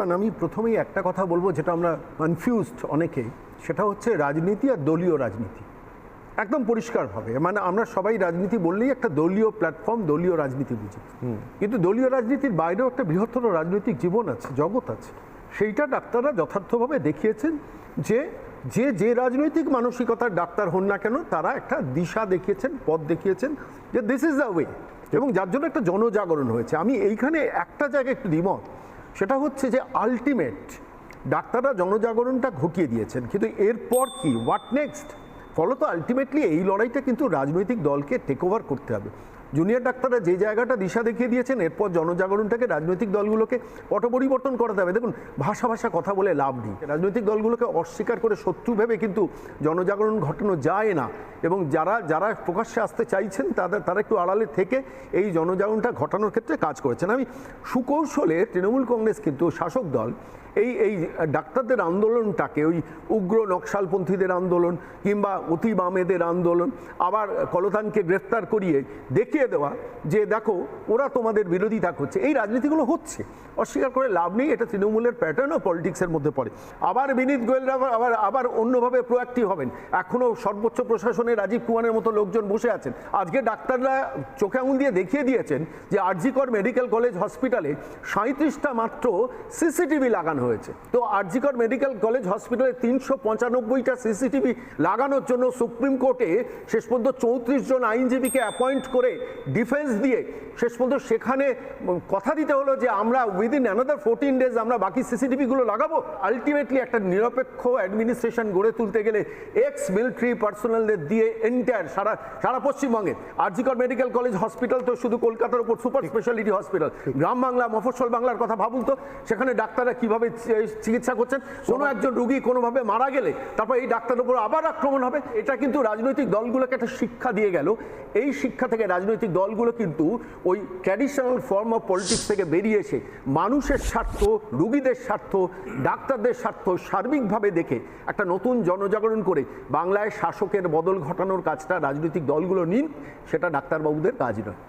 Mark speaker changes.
Speaker 1: আমি প্রথমেই একটা কথা বলব যেটা আমরা কনফিউজড অনেকে সেটা হচ্ছে রাজনীতি আর দলীয় রাজনীতি। একদম পরিষ্কারভাবে মানে আমরা সবাই রাজনীতি বললেই একটা দলীয় প্ল্যাটফর্ম দলীয় রাজনীতি বুঝি। কিন্তু দলীয় রাজনীতির বাইরেও একটা বৃহত্তর রাজনৈতিক জীবন আছে জগৎ আছে। সেইটা ডাক্তাররা যথার্থভাবে দেখিয়েছেন যে যে যে রাজনৈতিক মানসিকতার ডাক্তার হন না কেন তারা একটা দিশা দেখিয়েছেন পথ দেখিয়েছেন যে দিস ইজ দ্য ওয়ে এবং যার জন্য একটা জনজাগরণ হয়েছে। আমি এইখানে একটা জায়গায় একটু দ্বিমত। সেটা হচ্ছে যে আলটিমেট ডাক্তাররা জনজাগরণটা ঘটিয়ে দিয়েছেন। কিন্তু এরপর কি? হোয়াট নেক্সট ফলত আলটিমেটলি এই লড়াইটা কিন্তু রাজনৈতিক দলকে টেক ওভার করতে হবে। জুনিয়র ডাক্তাররা যে জায়গাটা দিশা দেখিয়ে দিয়েছেন, এরপর জনজাগরণটাকে রাজনৈতিক দলগুলোকে পট পরিবর্তন করাতে হবে। দেখুন, ভাষা ভাষা কথা বলে লাভ নেই। রাজনৈতিক দলগুলোকে অস্বীকার করে শত্রু ভেবে কিন্তু জনজাগরণ ঘটানো যায় না। এবং যারা যারা প্রকাশ্যে আসতে চাইছেন, তাদের, তারা একটু আড়ালে থেকে এই জনজাগরণটা ঘটানোর ক্ষেত্রে কাজ করেছেন। আমি সুকৌশলে তৃণমূল কংগ্রেস কিন্তু শাসক দল, এই এই ডাক্তারদের আন্দোলনটাকে, ওই উগ্র নকশালপন্থীদের আন্দোলন কিংবা অতি বামেদের আন্দোলন, আবার কলতানকে গ্রেফতার করিয়ে দেখিয়ে দেওয়া, যে দেখো, ওরা তোমাদের বিরোধিতা করছে। এই রাজনীতিগুলো হচ্ছে। অস্বীকার করে লাভ নেই, এটা তৃণমূলের প্যাটার্ন ও পলিটিক্সের মধ্যে পড়ে। আবার বিনীত গোয়েলরা আবার- আবার অন্যভাবে প্রোয়াক্টিভ হবেন। এখনও সর্বোচ্চ প্রশাসনে রাজীব কুমারের মতো লোকজন বসে আছেন। আজকে ডাক্তাররা চোখে আঙুল দিয়ে দেখিয়ে দিয়েছেন যে আরজিকর মেডিকেল কলেজ হসপিটালে সাঁত্রিশটা মাত্র সিসিটিভি লাগানো হয়েছে। তো আরজিকর মেডিকেল কলেজ হসপিটালে তিনশো পঁচানব্বইটা সিসিটিভি লাগানোর জন্য সুপ্রিম কোর্টে শেষ পর্যন্ত চৌত্রিশ জন আইনজীবীকে অ্যাপয়েন্ট করে ডিফেন্স দিয়ে শেষ পর্যন্ত সেখানে কথা দিতে হলো যে আমরা উইদিন অ্যানাদার ফোরটিন ডেজ আমরা বাকি সিসিটিভিগুলো লাগাবো। আলটিমেটলি একটা নিরপেক্ষ অ্যাডমিনিস্ট্রেশন গড়ে তুলতে গেলে এক্স মিলিটারি পার্সোনালদের দিয়ে এন্টায়ার সারা সারা পশ্চিমবঙ্গে। আরজিকর মেডিকেল কলেজ হসপিটাল তো শুধু কলকাতার উপর সুপার স্পেশালিটি হসপিটাল। গ্রাম বাংলা মফস্বল বাংলার কথা ভাবুন তো সেখানে ডাক্তাররা কীভাবে চিকিৎসা করছেন? কোনো একজন রুগী কোনোভাবে মারা গেলে তারপর এই ডাক্তারের উপর আবার আক্রমণ হবে? এটা কিন্তু রাজনৈতিক দলগুলোকে একটা শিক্ষা দিয়ে গেল। এই শিক্ষা থেকে রাজনৈতিক দলগুলো কিন্তু ওই ট্র্যাডিশনাল ফর্ম অফ পলিটিক্স থেকে বেরিয়ে এসে মানুষের স্বার্থ রুগীদের স্বার্থ ডাক্তারদের স্বার্থ সার্বিকভাবে দেখে একটা নতুন জনজাগরণ করে বাংলায় শাসকের বদল ঘটানোর কাজটা রাজনৈতিক দলগুলো নিন সেটা ডাক্তারবাবুদের কাজ নয়।